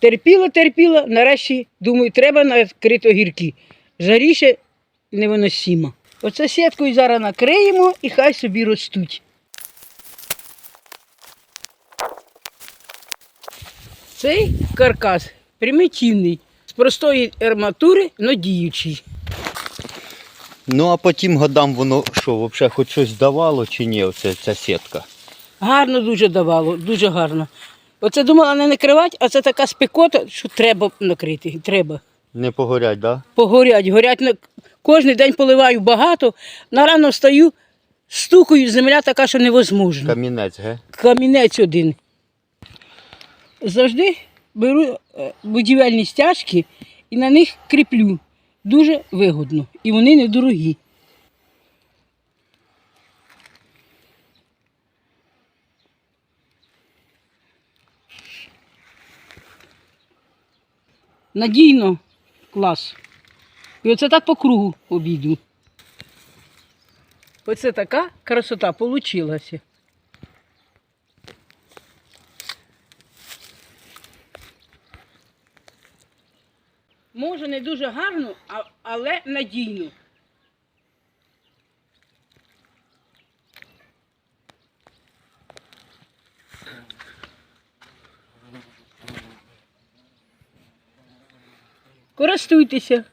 Терпіла, терпіла, нарешті думаю, треба накрити огірки. Жаріше невиносимо. Оце сіткою зараз накриємо і хай собі ростуть. Цей каркас примітивний, з простої арматури, но діючий. Ну а по тим годам воно що, взагалі хоч щось давало чи ні, оце ця сітка? Гарно дуже давало, дуже гарно. Оце думала не накривати, а це така спекота, що треба накрити. Треба. Не погорять, так? Да? Погорять, горять на кожен день поливаю багато. На рано встаю, стукаю, земля така, що невозможно. Камінець, ге? Камінець один. Завжди беру е, будівельні стяжки і на них кріплю. Дуже вигодно. І вони недорогі. Надійно клас. І оце так по кругу обійду. Оце така красота получилася. Може, не дуже гарно, але надійно. Користуйтеся.